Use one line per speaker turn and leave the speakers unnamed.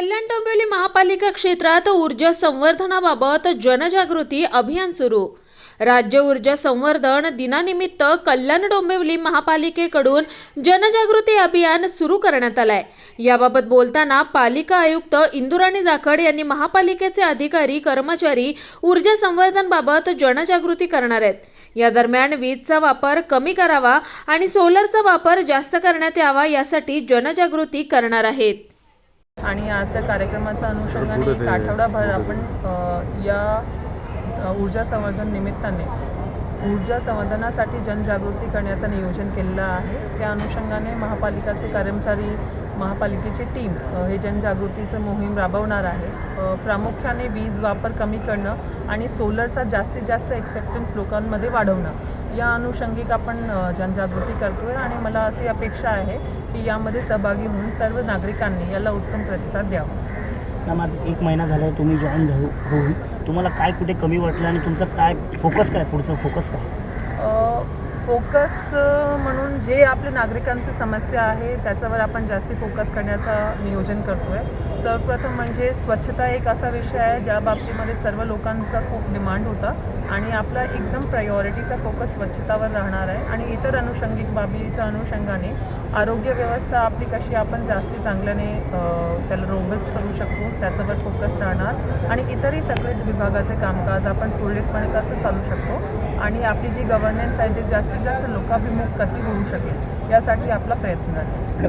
कल्याण डोंबिवली महापालिका क्षेत्रात ऊर्जा संवर्धनाबाबत जनजागृती अभियान सुरू. राज्य ऊर्जा संवर्धन दिनानिमित्त कल्याण डोंबिवली महापालिकेकडून जनजागृती अभियान सुरू करण्यात आलंय. याबाबत बोलताना पालिका आयुक्त इंदुराणी जाखड यांनी महापालिकेचे अधिकारी कर्मचारी ऊर्जा संवर्धनबाबत जनजागृती करणार आहेत. या दरम्यान वीजचा वापर कमी करावा आणि सोलरचा वापर जास्त करण्यात यावा यासाठी जनजागृती करणार आहेत.
आणि आजच्या कार्यक्रमाच्या अनुषंगाने एक आठवडाभर आपण या ऊर्जा संवर्धन निमित्ताने ऊर्जा संवर्धनासाठी जनजागृती करण्याचं नियोजन केलेलं आहे. त्या अनुषंगाने महापालिकाचे कर्मचारी महापालिकेची टीम हे जनजागृतीचं मोहीम राबवणार आहे. प्रामुख्याने वीज वापर कमी करणं आणि सोलरचा जास्तीत जास्त एक्सेप्टन्स लोकांमध्ये वाढवणं. या अनुषंगिक आपण जनजागृती जनजागृती करतोय आणि मला अशी अपेक्षा आहे की यामध्ये सहभागी होऊन सर्व नागरिकांनी याला उत्तम प्रतिसाद द्यावा.
मॅम आज एक महिना झाला आहे तुम्ही जॉईन होऊन. तुम्हाला काय कुठे कमी वाटलं आणि तुमचं काय फोकस काय पुढचं फोकस काय?
फोकस म्हणून जे आपल्या नागरिकांची समस्या आहे त्याच्यावर आपण जास्ती फोकस करण्याचं नियोजन करतो आहे सर्वप्रथम म्हणजे स्वच्छता एक असा विषय आहे ज्या बाबतीमध्ये सर्व लोकांचा खूप डिमांड होता आणि आपला एकदम प्रायोरिटीचा फोकस स्वच्छतावर राहणार आहे. आणि इतर अनुषंगिक बाबीच्या अनुषंगाने आरोग्य व्यवस्था आपली कशी आपण जास्ती चांगल्याने त्याला रोबस्ट करू शकतो त्याच्यावर फोकस राहणार. आणि इतरही सगळे विभागाचे कामकाज आपण सुरळीतपणे कसं चालू शकतो आणि आपली जी गव्हर्नन्स आहे ती जास्तीत जास्त लोकाभिमुख कशी होऊ शकेल यासाठी आपला प्रयत्न आहे.